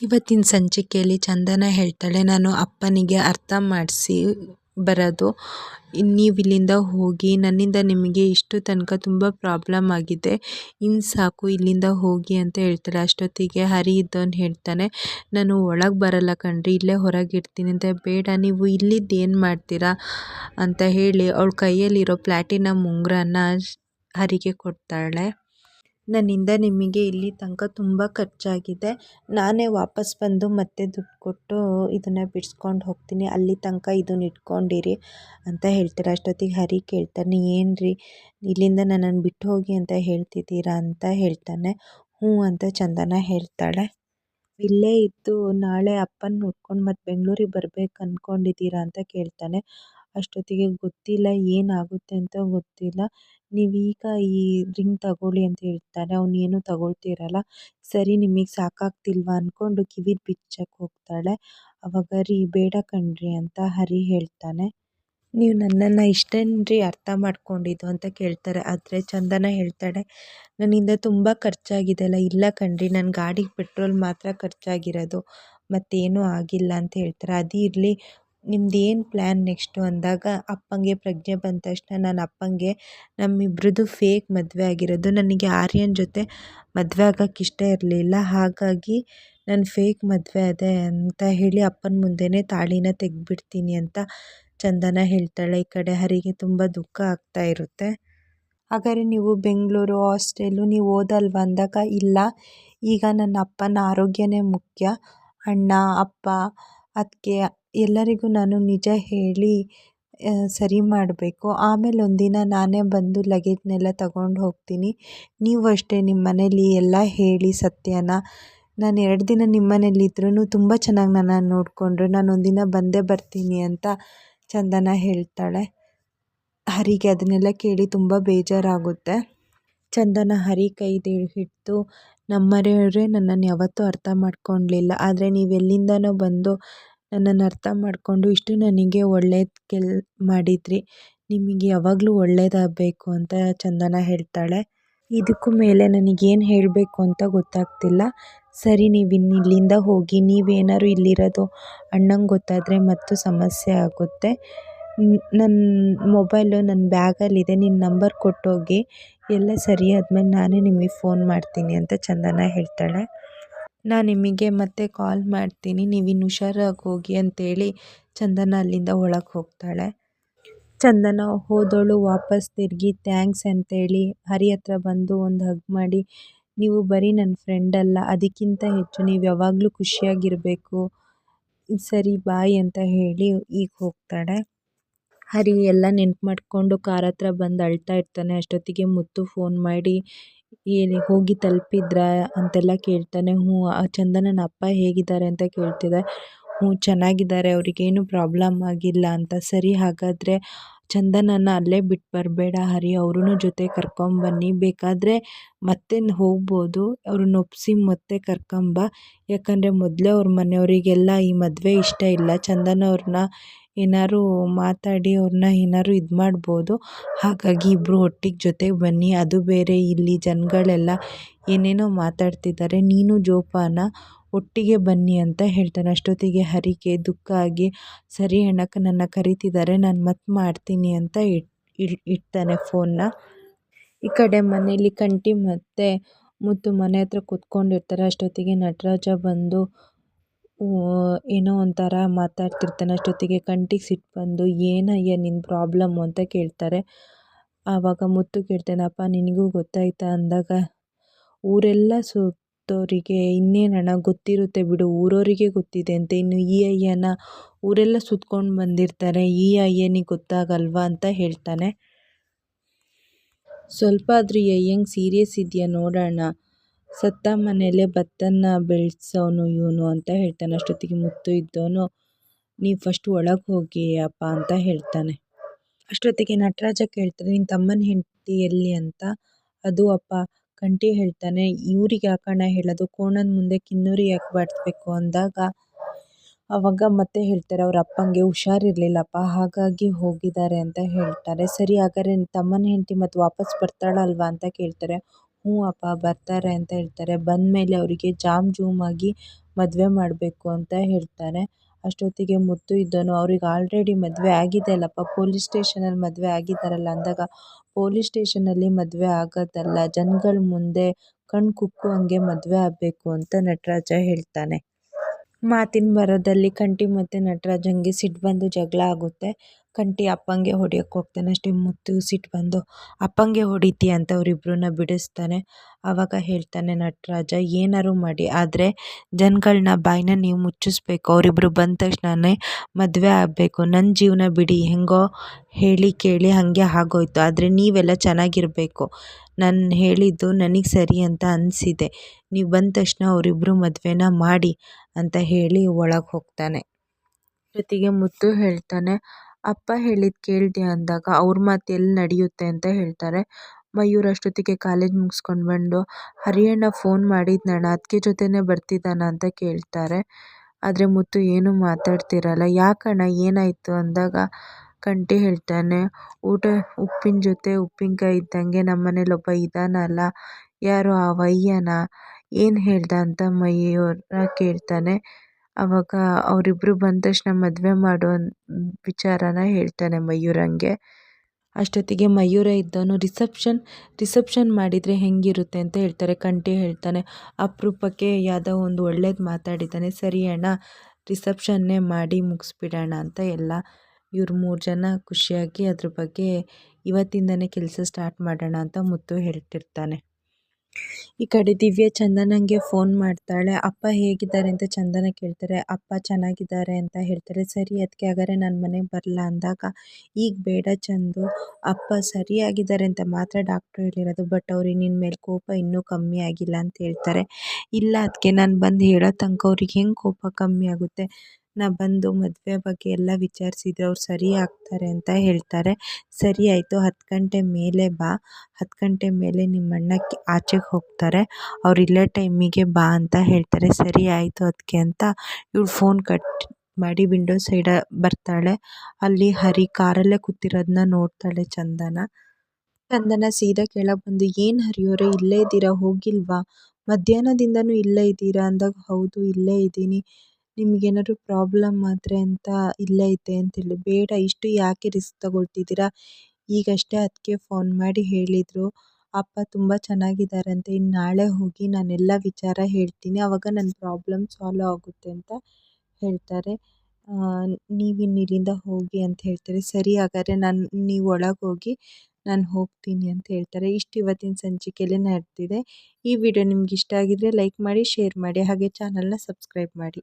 ಇವತ್ತಿನ ಸಂಚಿಕೆಯಲ್ಲಿ ಚಂದನ ಹೇಳ್ತಾಳೆ, ನಾನು ಅಪ್ಪನಿಗೆ ಅರ್ಥ ಮಾಡಿಸಿ ಬರೋದು. ನೀವು ಇಲ್ಲಿಂದ ಹೋಗಿ, ನನ್ನಿಂದ ನಿಮಗೆ ಇಷ್ಟು ತನಕ ತುಂಬ ಪ್ರಾಬ್ಲಮ್ ಆಗಿದೆ. ಇನ್ನು ಸಾಕು ಇಲ್ಲಿಂದ ಹೋಗಿ ಅಂತ ಹೇಳ್ತಾಳೆ. ಅಷ್ಟೊತ್ತಿಗೆ ಹರಿ ಇದ್ದವನು ಹೇಳ್ತಾನೆ, ನಾನು ಒಳಗೆ ಬರಲ್ಲ ಕಣ್ರಿ, ಇಲ್ಲೇ ಹೊರಗೆ ಇರ್ತೀನಿ ಅಂತ. ಬೇಡ, ನೀವು ಇಲ್ಲಿದ್ದು ಏನು ಮಾಡ್ತೀರಾ? ಅಂತ ಹೇಳಿ ಅವಳ ಕೈಯಲ್ಲಿರೋ ಪ್ಲ್ಯಾಟಿನಮ್ ಉಂಗುರನ ಹರಿಗೆ ಕೊಡ್ತಾಳೆ. ನನ್ನಿಂದ ನಿಮಗೆ ಇಲ್ಲಿ ತನಕ ತುಂಬ ಖರ್ಚಾಗಿದೆ. ನಾನೇ ವಾಪಸ್ ಬಂದು ಮತ್ತೆ ದುಡ್ಡು ಕೊಟ್ಟು ಇದನ್ನು ಬಿಡ್ಸ್ಕೊಂಡು ಹೋಗ್ತೀನಿ. ಅಲ್ಲಿ ತನಕ ಇದನ್ನ ಇಟ್ಕೊಂಡಿರಿ ಅಂತ ಹೇಳ್ತಾರೆ? ಅಷ್ಟೊತ್ತಿಗೆ ಹರಿ ಕೇಳ್ತಾನೆ ಏನು ರೀ ಇಲ್ಲಿಂದ ನನ್ನನ್ನು ಬಿಟ್ಟು ಹೋಗಿ ಅಂತ ಹೇಳ್ತಿದ್ದೀರಾ? ಅಂತ ಹೇಳ್ತಾನೆ. ಹ್ಞೂ ಅಂತ ಚಂದನ ಹೇಳ್ತಾಳೆ. ಇಲ್ಲೇ ಇದ್ದು ನಾಳೆ ಅಪ್ಪನ ನೋಡ್ಕೊಂಡು ಮತ್ತೆ ಬೆಂಗಳೂರಿಗೆ ಬರ್ಬೇಕು ಅಂದ್ಕೊಂಡಿದ್ದೀರಾ ಅಂತ ಕೇಳ್ತಾನೆ. ಅಷ್ಟೊತ್ತಿಗೆ ಗೊತ್ತಿಲ್ಲ ಏನಾಗುತ್ತೆ ಅಂತ ಗೊತ್ತಿಲ್ಲ. ನೀವೀಗ ಈ ರಿಂಗ್ ತಗೊಳ್ಳಿ ಅಂತ ಹೇಳ್ತಾರೆ ಅವನೇನು ತಗೊಳ್ತಿರಲ್ಲ. ಸರಿ, ನಿಮಗೆ ಸಾಕಾಗ್ತಿಲ್ವ ಅಂದ್ಕೊಂಡು ಕಿವಿದು ಬಿಚ್ಚಕ್ಕೆ ಹೋಗ್ತಾಳೆ. ಅವಾಗ, ರೀ, ಬೇಡ ಕಣ್ರಿ ಅಂತ ಹರಿ ಹೇಳ್ತಾನೆ. ನೀವು ನನ್ನನ್ನು ಇಷ್ಟೇನ್ರಿ ಅರ್ಥ ಮಾಡ್ಕೊಂಡಿದ್ದು ಅಂತ ಕೇಳ್ತಾರೆ. ಆದರೆ, ಚಂದನ ಹೇಳ್ತಾಳೆ ನನ್ನಿಂದ ತುಂಬ ಖರ್ಚಾಗಿದೆಲ್ಲ. ಇಲ್ಲ ಕಣ್ರಿ ನನ್ನ ಗಾಡಿಗೆ ಪೆಟ್ರೋಲ್ ಮಾತ್ರ ಖರ್ಚಾಗಿರೋದು. ಮತ್ತೇನೂ ಆಗಿಲ್ಲ ಅಂತ ಹೇಳ್ತಾರೆ. ಅದು ಇರಲಿ ನಿಮ್ದು ಏನು ಪ್ಲ್ಯಾನ್ ನೆಕ್ಸ್ಟು ಅಂದಾಗ ಅಪ್ಪಂಗೆ ಪ್ರಜ್ಞೆ ಬಂದ ತಕ್ಷಣ ನಾನು ಅಪ್ಪಂಗೆ ನಮ್ಮಿಬ್ರದ್ದು ಫೇಕ್ ಮದುವೆ ಆಗಿರೋದು. ನನಗೆ ಆರ್ಯನ ಜೊತೆ ಮದುವೆ ಆಗೋಕ್ಕೆ ಇಷ್ಟ ಇರಲಿಲ್ಲ. ಹಾಗಾಗಿ ನಾನು ಫೇಕ್ ಮದುವೆ ಆದೆ ಅಂತ ಹೇಳಿ ಅಪ್ಪನ ಮುಂದೆನೇ ತಾಳಿನ ತೆಗೆದ್ಬಿಡ್ತೀನಿ ಅಂತ ಚಂದನ ಹೇಳ್ತಾಳೆ. ಈ ಕಡೆ ಹರಿಗೆ ತುಂಬ ದುಃಖ ಆಗ್ತಾ ಇರುತ್ತೆ. ಹಾಗಾದರೆ ನೀವು ಬೆಂಗಳೂರು ಹಾಸ್ಟೆಲು ನೀವು ಓದಲ್ವ ಅಂದಾಗ? ಇಲ್ಲ. ಈಗ ನನ್ನ ಅಪ್ಪನ ಆರೋಗ್ಯನೇ ಮುಖ್ಯ. ಅಣ್ಣ, ಅಪ್ಪ ಅದಕ್ಕೆ ಎಲ್ಲರಿಗೂ ನಾನು ನಿಜ ಹೇಳಿ ಸರಿ ಮಾಡಬೇಕು. ಆಮೇಲೆ ಒಂದಿನ ನಾನೇ ಬಂದು ಲಗೇಜ್ನೆಲ್ಲ ತಗೊಂಡು ಹೋಗ್ತೀನಿ. ನೀವು ಅಷ್ಟೇ ನಿಮ್ಮ ಮನೇಲಿ ಎಲ್ಲ ಹೇಳಿ ಸತ್ಯನ. ನಾನು ಎರಡು ದಿನ ನಿಮ್ಮ ಮನೇಲಿ ಇದ್ರೂ ತುಂಬ ಚೆನ್ನಾಗಿ ನನ್ನ ನೋಡಿಕೊಂಡ್ರು. ನಾನು ಒಂದಿನ ಬಂದೇ ಬರ್ತೀನಿ ಅಂತ ಚಂದನ ಹೇಳ್ತಾಳೆ. ಹರಿಗೆ ಅದನ್ನೆಲ್ಲ ಕೇಳಿ ತುಂಬ ಬೇಜಾರಾಗುತ್ತೆ. ಚಂದನ ಹರಿ ಕೈದು ಹಿಡಿದು ನಮ್ಮನೆಯವರೇ ನನ್ನನ್ನು ಯಾವತ್ತೂ ಅರ್ಥ ಮಾಡ್ಕೊಳ್ಲಿಲ್ಲ ಆದರೆ ನೀವು ಎಲ್ಲಿಂದನೋ ಬಂದು ನನ್ನನ್ನು ಅರ್ಥ ಮಾಡಿಕೊಂಡು ಇಷ್ಟು ನನಗೆ ಒಳ್ಳೇದು ಕೆಲ್, ಮಾಡಿದ್ರಿ. ನಿಮಗೆ ಯಾವಾಗಲೂ ಒಳ್ಳೇದಾಗಬೇಕು ಅಂತ ಚಂದನ ಹೇಳ್ತಾಳೆ. ಇದಕ್ಕೂ ಮೇಲೆ ನನಗೇನು ಹೇಳಬೇಕು ಅಂತ ಗೊತ್ತಾಗ್ತಿಲ್ಲ. ಸರಿ, ನೀವು ಇನ್ನು ಇಲ್ಲಿಂದ ಹೋಗಿ ನೀವೇನಾದ್ರು ಇಲ್ಲಿರೋದು ಅಣ್ಣಂಗೆ ಗೊತ್ತಾದರೆ ಮತ್ತು ಸಮಸ್ಯೆ ಆಗುತ್ತೆ. ನನ್ನ ಮೊಬೈಲು ನನ್ನ ಬ್ಯಾಗಲ್ಲಿದೆ ನಿನ್ನ ನಂಬರ್ ಕೊಟ್ಟೋಗಿ, ಎಲ್ಲ ಸರಿ ಆದಮೇಲೆ ನಾನೇ ನಿಮಗೆ ಫೋನ್ ಮಾಡ್ತೀನಿ ಅಂತ ಚಂದನ ಹೇಳ್ತಾಳೆ. ನಾನು ನಿಮಗೆ ಮತ್ತೆ ಕಾಲ್ ಮಾಡ್ತೀನಿ. ನೀವು ಇನ್ನು ಹುಷಾರಾಗಿ ಹೋಗಿ ಅಂತೇಳಿ ಚಂದನ ಅಲ್ಲಿಂದ ಒಳಗೆ ಹೋಗ್ತಾಳೆ. ಚಂದನ ಹೋದವಳು ವಾಪಸ್ ತಿರುಗಿ, ಥ್ಯಾಂಕ್ಸ್ ಅಂತೇಳಿ ಹರಿ ಹತ್ರ ಬಂದು ಒಂದು ಹಗ್ ಮಾಡಿ, ನೀವು ಬರೀ ನನ್ನ ಫ್ರೆಂಡ್ ಅಲ್ಲ, ಅದಕ್ಕಿಂತ ಹೆಚ್ಚು ನೀವು ಯಾವಾಗಲೂ ಖುಷಿಯಾಗಿರಬೇಕು. ಸರಿ, ಬಾಯ್ ಅಂತ ಹೇಳಿ ಈಗ ಹೋಗ್ತಾಳೆ. ಹರಿ ಎಲ್ಲ ನೆನ್ಪು ಮಾಡಿಕೊಂಡು ಕಾರ್ ಹತ್ರ ಬಂದು ಅಳ್ತಾ ಇರ್ತಾನೆ. ಅಷ್ಟೊತ್ತಿಗೆ ಮುತ್ತು ಫೋನ್ ಮಾಡಿ ಏನು ಹೋಗಿ ತಲುಪಿದ್ರಾ ಅಂತೆಲ್ಲ ಕೇಳ್ತಾನೆ. ಹ್ಞೂ ಚಂದನನ ಅಪ್ಪ ಹೇಗಿದ್ದಾರೆ ಅಂತ ಕೇಳ್ತಿದ್ದೆ ಹ್ಞೂ, ಚೆನ್ನಾಗಿದ್ದಾರೆ, ಅವರಿಗೇನು ಪ್ರಾಬ್ಲಮ್ ಆಗಿಲ್ಲ ಅಂತ. ಸರಿ, ಹಾಗಾದರೆ ಚಂದನನ ಅಲ್ಲೇ ಬಿಟ್ಟು ಬರಬೇಡ, ಹರಿ ಅವ್ರೂ ಜೊತೆ ಕರ್ಕೊಂಬನ್ನಿ ಬೇಕಾದರೆ ಮತ್ತೆ ಹೋಗ್ಬೋದು, ಅವ್ರನ್ನ ಒಪ್ಪಿಸಿ ಮತ್ತೆ ಕರ್ಕೊಂಬ ಯಾಕಂದರೆ ಮೊದಲೇ ಅವ್ರ ಮನೆಯವರಿಗೆಲ್ಲ ಈ ಮದುವೆ ಇಷ್ಟ ಇಲ್ಲ. ಚಂದನ ಅವ್ರನ್ನ ಏನಾದ್ರು ಮಾತಾಡಿ ಅವ್ರನ್ನ ಏನಾದ್ರು ಇದು ಮಾಡ್ಬೋದು. ಹಾಗಾಗಿ ಇಬ್ಬರು ಒಟ್ಟಿಗೆ ಜೊತೆಗೆ ಬನ್ನಿ. ಅದು ಬೇರೆ ಇಲ್ಲಿ ಜನಗಳೆಲ್ಲ ಏನೇನೋ ಮಾತಾಡ್ತಿದ್ದಾರೆ. ನೀನು ಜೋಪಾನ ಒಟ್ಟಿಗೆ ಬನ್ನಿ ಅಂತ ಹೇಳ್ತಾನೆ. ಅಷ್ಟೊತ್ತಿಗೆ ಹರಿಗೆ ದುಃಖ ಆಗಿ, ಸರಿ ಅಣ್ಣಕ್ಕ, ನನ್ನ ಕರಿತಿದ್ದಾರೆ ನಾನು ಮತ್ತೆ ಮಾಡ್ತೀನಿ ಅಂತ ಇಡ್ತಾನೆ ಫೋನ್ನ. ಈ ಕಡೆ ಮನೇಲಿ ಕಂಟಿ ಮತ್ತು ಮುತ್ತು ಮನೆ ಹತ್ರ ಕೂತ್ಕೊಂಡಿರ್ತಾರೆ. ಅಷ್ಟೊತ್ತಿಗೆ ನಟರಾಜ ಬಂದು ಏನೋ ಒಂಥರ ಮಾತಾಡ್ತಿರ್ತಾನೆ. ಅಷ್ಟೊತ್ತಿಗೆ ಕಂಟಿಗೆ ಸಿಟ್ಟು ಬಂದು, ಏನಯ್ಯ ನಿನ್ನ ಪ್ರಾಬ್ಲಮ್ಮು ಅಂತ ಕೇಳ್ತಾರೆ. ಆವಾಗ ಮುತ್ತು ಕೇಳ್ತೇನಪ್ಪ ನಿನಗೂ ಗೊತ್ತಾಯ್ತಾ? ಅಂದಾಗ, ಊರೆಲ್ಲ ಸುತ್ತೋರಿಗೆ ಇನ್ನೇನಣ್ಣ ಗೊತ್ತಿರುತ್ತೆ ಬಿಡು, ಊರವರಿಗೆ ಗೊತ್ತಿದೆ ಅಂತ. ಇನ್ನು ಈ ಅಯ್ಯನ ಊರೆಲ್ಲ ಸುತ್ಕೊಂಡು ಬಂದಿರ್ತಾರೆ, ಈ ಅಯ್ಯನಿಗೆ ಗೊತ್ತಾಗಲ್ವಾ ಅಂತ ಹೇಳ್ತಾನೆ. ಸ್ವಲ್ಪ ಆದರೂ ಅಯ್ಯಂಗೆ ಸೀರಿಯಸ್ ಇದೆಯಾ ನೋಡೋಣ. ಸತ್ತ ಮನೆಯಲ್ಲೇ ಭತ್ತನ ಬೆಳೆಸೋನು ಇವನು ಅಂತ ಹೇಳ್ತಾನೆ. ಅಷ್ಟೊತ್ತಿಗೆ ಮುತ್ತು ಇದ್ದವನು ನೀವು ಫಸ್ಟ್ ಒಳಗೆ ಹೋಗಿ ಅಪ್ಪ ಅಂತ ಹೇಳ್ತಾನೆ. ಅಷ್ಟೊತ್ತಿಗೆ ನಟರಾಜ ಕೇಳ್ತಾರೆ ನಿನ್ನ ತಮ್ಮನ ಹೆಂಡತಿ ಎಲ್ಲಿ? ಅಂತ. ಅದು ಅಪ್ಪ ಕಂಠಿ ಹೇಳ್ತಾನೆ, ಇವ್ರಿಗೆ ಯಾಕಣ್ಣ ಹೇಳೋದು? ಕೋಣನ ಮುಂದೆ ಕಿನ್ನೂರಿ ಯಾಕೆ ಬಾಡಿಸ್ಬೇಕು ಅಂದಾಗ ಅವಾಗ ಮತ್ತೆ ಹೇಳ್ತಾರೆ, ಅವ್ರ ಅಪ್ಪಂಗೆ ಹುಷಾರಿರ್ಲಿಲ್ಲಪ್ಪ, ಹಾಗಾಗಿ ಹೋಗಿದ್ದಾರೆ ಅಂತ ಹೇಳ್ತಾರೆ. ಸರಿ, ಹಾಗಾದ್ರೆ ತಮ್ಮನ ಹೆಂಡತಿ ಮತ್ತೆ ವಾಪಸ್ ಬರ್ತಾಳಲ್ವಾ ಅಂತ ಕೇಳ್ತಾರೆ. ಹ್ಞೂ ಅಪ್ಪ, ಬರ್ತಾರೆ ಅಂತ ಹೇಳ್ತಾರೆ. ಬಂದಮೇಲೆ ಅವರಿಗೆ ಜಾಮ್ ಜೂಮ್ ಆಗಿ ಮದುವೆ ಮಾಡಬೇಕು ಅಂತ ಹೇಳ್ತಾರೆ. ಅಷ್ಟೊತ್ತಿಗೆ ಮುತ್ತು ಇದ್ದವನು ಅವ್ರಿಗೆ ಆಲ್ರೆಡಿ ಮದುವೆ ಆಗಿದೆ ಅಲ್ಲಪ್ಪ. ಪೊಲೀಸ್ ಸ್ಟೇಷನಲ್ಲಿ ಮದುವೆ ಆಗಿದ್ದಾರಲ್ಲ, ಅಂದಾಗ ಪೊಲೀಸ್ ಸ್ಟೇಷನಲ್ಲಿ ಮದುವೆ ಆಗೋದಲ್ಲ ಜನಗಳ ಮುಂದೆ ಕಣ್ಣು ಕುಕ್ಕುವಂಗೆ ಮದುವೆ ಆಗಬೇಕು ಅಂತ ನಟರಾಜ ಹೇಳ್ತಾನೆ. ಮಾತಿನ ಭರದಲ್ಲಿ ಕಂಠಿ ಮತ್ತು ನಟರಾಜಂಗೆ ಸಿಟ್ಟು ಬಂದು ಜಗಳ ಆಗುತ್ತೆ. ಕಂಠಿ ಅಪ್ಪಂಗೆ ಹೊಡಿಯೋಕ್ಕೆ ಹೋಗ್ತಾನೆ. ಅಷ್ಟೇ ಮುತ್ತು ಸಿಟ್ಟು ಬಂದು, ಅಪ್ಪಂಗೆ ಹೊಡಿತೀಯ ಅಂತ ಅವರಿಬ್ಬರನ್ನ ಬಿಡಿಸ್ತಾನೆ. ಆವಾಗ ಹೇಳ್ತಾನೆ, ನಟರಾಜ, ಏನಾರು ಮಾಡಿ. ಆದರೆ ಜನಗಳನ್ನ ಬಾಯಿನ ನೀವು ಮುಚ್ಚಿಸ್ಬೇಕು. ಅವರಿಬ್ಬರು ಬಂದ ತಕ್ಷಣನೇ ಮದುವೆ ಆಗಬೇಕು. ನನ್ನ ಜೀವನ ಬಿಡಿ. ಹೆಂಗೋ ಹೇಳಿ ಕೇಳಿ ಹಾಗೆ ಆಗೋಯ್ತು. ಆದರೆ ನೀವೆಲ್ಲ ಚೆನ್ನಾಗಿರಬೇಕು. ನಾನು ಹೇಳಿದ್ದು ನನಗೆ ಸರಿ ಅಂತ ಅನಿಸಿದೆ. ನೀವು ಬಂದ ತಕ್ಷಣ ಅವರಿಬ್ಬರು ಮದುವೆನ ಮಾಡಿ ಅಂತ ಹೇಳಿ ಒಳಗೆ ಹೋಗ್ತಾನೆ. ಜೊತೆಗೆ ಮುತ್ತು ಹೇಳ್ತಾನೆ ಅಪ್ಪ ಹೇಳಿದ್ದು ಕೇಳಿದೆ ಅಂದಾಗ ಅವ್ರ ಮಾತು ಎಲ್ಲಿ ನಡೆಯುತ್ತೆ ಅಂತ ಹೇಳ್ತಾರೆ. ಮಯೂರ್ ಅಷ್ಟೊತ್ತಿಗೆ ಕಾಲೇಜ್ ಮುಗಿಸ್ಕೊಂಡು ಬಂದು, ಹರಿಯಣ್ಣ ಫೋನ್ ಮಾಡಿದ್ನಣ್ಣ ಅದಕ್ಕೆ ಜೊತೆನೇ ಬರ್ತಿದ್ದಾನ ಅಂತ ಕೇಳ್ತಾರೆ. ಆದರೆ ಮುತ್ತು ಏನೂ ಮಾತಾಡ್ತಿರಲ್ಲ, ಯಾಕಣ್ಣ ಏನಾಯಿತು? ಅಂದಾಗ ಕಂಠಿ ಹೇಳ್ತಾನೆ, ಊಟ, ಉಪ್ಪಿನ ಜೊತೆ ಉಪ್ಪಿನಕಾಯಿ ಇದ್ದಂಗೆ ನಮ್ಮ ಮನೇಲಿ ಒಬ್ಬ ಇದ್ದಾನಲ್ಲ ಯಾರು ಆ ವಯ್ಯನ ಏನು ಹೇಳ್ದ? ಅಂತ ಮಯೂರ ಕೇಳ್ತಾನೆ. ಆವಾಗ ಅವರಿಬ್ಬರು ಬಂದ ತಕ್ಷಣ ಮದುವೆ ಮಾಡೋ ವಿಚಾರನ ಹೇಳ್ತಾನೆ ಮಯೂರಂಗೆ ಅಷ್ಟೊತ್ತಿಗೆ ಮಯೂರ ಇದ್ದವನು, ರಿಸೆಪ್ಷನ್ ರಿಸೆಪ್ಷನ್ ಮಾಡಿದರೆ ಹೆಂಗಿರುತ್ತೆ? ಅಂತ ಹೇಳ್ತಾರೆ. ಕಂಠಿ ಹೇಳ್ತಾನೆ. ಅಪರೂಪಕ್ಕೆ ಯಾವುದೋ ಒಂದು ಒಳ್ಳೇದು ಮಾತಾಡಿದ್ದಾನೆ. ಸರಿ ಅಣ್ಣ, ರಿಸೆಪ್ಷನ್ನೇ ಮಾಡಿ ಮುಗಿಸ್ಬಿಡೋಣ ಅಂತ ಎಲ್ಲ. ಇವ್ರು ಮೂರು ಜನ ಖುಷಿಯಾಗಿ ಅದ್ರ ಬಗ್ಗೆ ಇವತ್ತಿಂದನೇ ಕೆಲಸ ಸ್ಟಾರ್ಟ್ ಮಾಡೋಣ ಅಂತ ಮುತ್ತು ಹೇಳ್ತಿರ್ತಾನೆ. ಈ ಕಡೆ ದಿವ್ಯ ಚಂದನಂಗೆ ಫೋನ್ ಮಾಡ್ತಾಳೆ. ಅಪ್ಪ ಹೇಗಿದ್ದಾರೆ? ಅಂತ ಚಂದನ ಕೇಳ್ತಾರೆ. ಅಪ್ಪ ಚೆನ್ನಾಗಿದ್ದಾರೆ ಅಂತ ಹೇಳ್ತಾರೆ. ಸರಿ ಅದಕ್ಕೆ ಹಾಗಾದ್ರೆ ನಾನು ಮನೆಗೆ ಬರಲ್ಲ ಅಂದಾಗ, ಈಗ ಬೇಡ ಚಂದು. ಅಪ್ಪ ಸರಿಯಾಗಿದ್ದಾರೆ ಅಂತ ಮಾತ್ರ ಡಾಕ್ಟ್ರು ಹೇಳಿರೋದು. ಬಟ್ ಅವ್ರಿಗೆ ನಿನ್ನ ಮೇಲೆ ಕೋಪ ಇನ್ನೂ ಕಮ್ಮಿ ಆಗಿಲ್ಲ ಅಂತ ಹೇಳ್ತಾರೆ. ಇಲ್ಲ ಅದಕ್ಕೆ ನಾನು ಬಂದು ಹೇಳೋ ತನಕ ಅವ್ರಿಗೆ ಹೆಂಗೆ ಕೋಪ ಕಮ್ಮಿ ಆಗುತ್ತೆ? ನಾ ಬಂದು ಮದುವೆ ಬಗ್ಗೆ ಎಲ್ಲ ವಿಚಾರಿಸಿದ್ರೆ ಅವ್ರು ಸರಿ ಆಗ್ತಾರೆ ಅಂತ ಹೇಳ್ತಾರೆ. ಸರಿ ಆಯಿತು, ಹತ್ತು ಗಂಟೆ ಮೇಲೆ ಬಾ. ಹತ್ತು ಗಂಟೆ ಮೇಲೆ ನಿಮ್ಮ ಅಣ್ಣ ಆಚೆಗೆ ಹೋಗ್ತಾರೆ. ಅವ್ರು ಇಲ್ಲೇ ಟೈಮಿಗೆ ಬಾ ಅಂತ ಹೇಳ್ತಾರೆ. ಸರಿ ಆಯಿತು ಅದಕ್ಕೆ ಅಂತ ಇವಳು ಫೋನ್ ಕಟ್ ಮಾಡಿ ವಿಂಡೋ ಸೈಡ ಬರ್ತಾಳೆ. ಅಲ್ಲಿ ಹರಿ ಕಾರಲ್ಲೇ ಕೂತಿರೋದನ್ನ ನೋಡ್ತಾಳೆ ಚಂದನ. ಚಂದನ ಸೀದಾ ಕೆಳಗೆ ಬಂದು, ಏನು ಹರಿಯೋರೆ ಇಲ್ಲೇ ಇದ್ದೀರಾ? ಹೋಗಿಲ್ವಾ? ಮಧ್ಯಾಹ್ನದಿಂದನೂ ಇಲ್ಲೇ ಇದ್ದೀರಾ? ಅಂದಾಗ, ಹೌದು, ಇಲ್ಲೇ ಇದ್ದೀನಿ. ನಿಮಗೇನಾದ್ರು ಪ್ರಾಬ್ಲಮ್ ಆದರೆ ಅಂತ ಇಲ್ಲೇ ಇದ್ದೆ ಅಂತೇಳಿ ಬೇಡ, ಇಷ್ಟು ಯಾಕೆ ರಿಸ್ಕ್ ತಗೊಳ್ತಿದ್ದೀರಾ? ಈಗಷ್ಟೇ ಅದಕ್ಕೆ ಫೋನ್ ಮಾಡಿ ಹೇಳಿದರು. ಅಪ್ಪ ತುಂಬ ಚೆನ್ನಾಗಿದ್ದಾರಂತೆ ಇನ್ನು ನಾಳೆ ಹೋಗಿ ನಾನೆಲ್ಲ ವಿಚಾರ ಹೇಳ್ತೀನಿ. ಆವಾಗ ನನ್ನ ಪ್ರಾಬ್ಲಮ್ ಸಾಲ್ವ್ ಆಗುತ್ತೆ ಅಂತ ಹೇಳ್ತಾರೆ. ನೀವಿನ್ನು ಇಲ್ಲಿಂದ ಹೋಗಿ ಅಂತ ಹೇಳ್ತಾರೆ. ಸರಿ ಹಾಗಾದರೆ ನಾನು, ನೀವು ಒಳಗೆ ಹೋಗಿ ನಾನು ಹೋಗ್ತೀನಿ ಅಂತ ಹೇಳ್ತಾರೆ. ಇಷ್ಟು ಇವತ್ತಿನ ಸಂಚಿಕೆಯಲ್ಲಿ ನಡೆದಿದೆ. ಈ ವಿಡಿಯೋ ನಿಮ್ಗೆ ಇಷ್ಟ ಆಗಿದ್ರೆ ಲೈಕ್ ಮಾಡಿ ಶೇರ್ ಮಾಡಿ, ಹಾಗೆ ಚಾನಲ್ನ ಸಬ್ಸ್ಕ್ರೈಬ್ ಮಾಡಿ.